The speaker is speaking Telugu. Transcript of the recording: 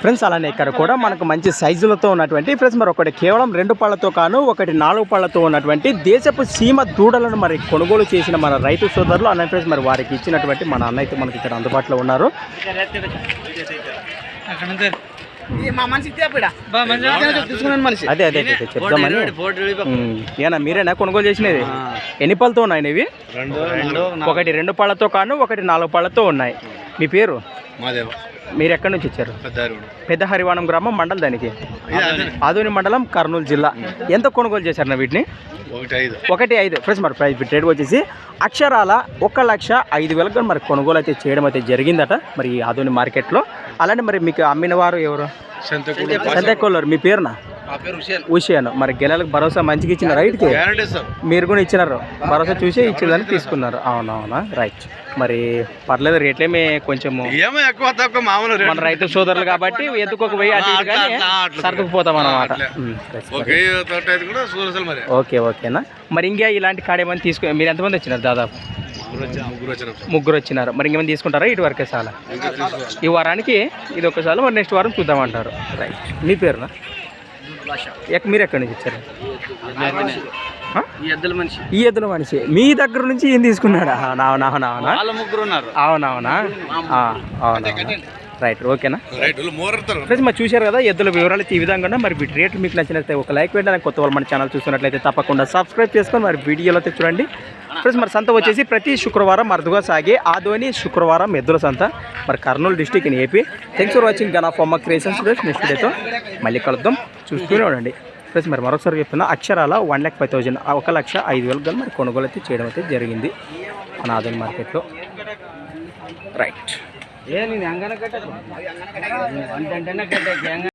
ఫ్రెండ్స్ అలానే ఇక్కడ కూడా మనకు మంచి సైజులతో ఉన్నటువంటి ఫ్రెండ్స్ మరి ఒకటి కేవలం రెండు పళ్ళతో కాను ఒకటి నాలుగు పళ్ళతో ఉన్నటువంటి దేశపు సీమ దూడలను మరి కొనుగోలు చేసిన మన రైతు సోదరులు అన్న ఫ్రెండ్స్ మరి వారికి ఇచ్చినటువంటి మన అన్న అయితే మనకి ఇక్కడ అందుబాటులో ఉన్నారు. అదే అదే ఏనా మీరేనా కొనుగోలు చేసినది? ఎన్ని పళ్ళతో ఉన్నాయి ఇవి? ఒకటి రెండు పళ్ళతో కాను ఒకటి నాలుగు పళ్ళతో ఉన్నాయి. మీ పేరు? మాదేవ. మీరు ఎక్కడి నుంచి వచ్చారు? పెద్ద హరివాణం గ్రామం మండల్ దానికి? ఆదోని. మండలం కర్నూలు జిల్లా. ఎంత కొనుగోలు చేశారు నా వీటిని? ఒకటి ఐదు. ఫ్రెండ్స్ మరి ప్రైస్ రేట్ వచ్చేసి అక్షరాల ఒక లక్ష ఐదు వేలకు మరి కొనుగోలు అయితే చేయడం అయితే జరిగిందట మరి ఈ ఆదోని మార్కెట్లో. అలానే మరి మీకు అమ్మిన వారు ఎవరు? సంతకోళ్ళరు మీ పేరునా? నా పేరు హుషేన్. ఉషియాను మరి గెలలకు భరోసా మంచిగా ఇచ్చిన రైట్కి మీరు కూడా ఇచ్చినారు. భరోసా చూసి ఇచ్చేదాన్ని తీసుకున్నారు. అవునవునా? రైట్. మరి పర్లేదు రేట్లేమే కొంచెము. ఏమో ఎక్కువ తక్కువ మామూలు. మన రైతు సోదరులు కాబట్టి అట్లా, అట్లా. సర్దుకుపోతాం కూడా మరి. ఓకే ఓకేనా మరి ఇంకా ఇలాంటి కాడేమని తీసుకు మీరు ఎంతమంది వచ్చినారు దాదాపు? ముగ్గురు వచ్చినారు. మరి ఇంకేమైనా తీసుకుంటారా? ఇటు వరకే చాలా ఈ వారానికి ఇది ఒకసారి మరి నెక్స్ట్ వారం చూద్దామంటారు రైట్. మీ పేరునా? ఎక్- మీరు ఎక్కడి నుంచి ఇచ్చారు? ఈ ఎద్దుల మనిషి. ఈ ఎద్దుల మనిషి. మీ దగ్గర నుంచి ఏం తీసుకున్నాడా? అవునవునవునా అవునవునా రైట్ ఓకేనా? ఫ్రెండ్స్ మరి చూశారు కదా ఎద్దుల వివరాలు ఈ విధంగా. మరి వీటి రేట్లు మీకు నచ్చినట్లయితే ఒక లైక్ వేయండి కొత్త వాళ్ళు మన ఛానల్ చూస్తున్నట్లయితే తప్పకుండా సబ్స్క్రైబ్ చేసుకొని మరి వీడియోలో అయితే చూడండి. ఫ్రెండ్స్ మరి సంత వచ్చేసి ప్రతి శుక్రవారం అరుదుగా సాగే ఆదోని శుక్రవారం ఎద్దుల సంత. మరి Kurnool district in AP thanks for watching gun of Amma creations next డేతో మళ్ళీ కలుద్దాం. చూస్తూనే ఉండండి. ఫ్రెండ్స్ మరి మరొకసారి చెప్తున్నా అక్షరాల వన్ ల్యాక్ ఫైవ్ థౌజండ్ ఒక లక్ష ఐదు వేలకు కానీ మరి కొనుగోలు అయితే చేయడం అయితే జరిగింది మన ఆధోని మార్కెట్లో. రైట్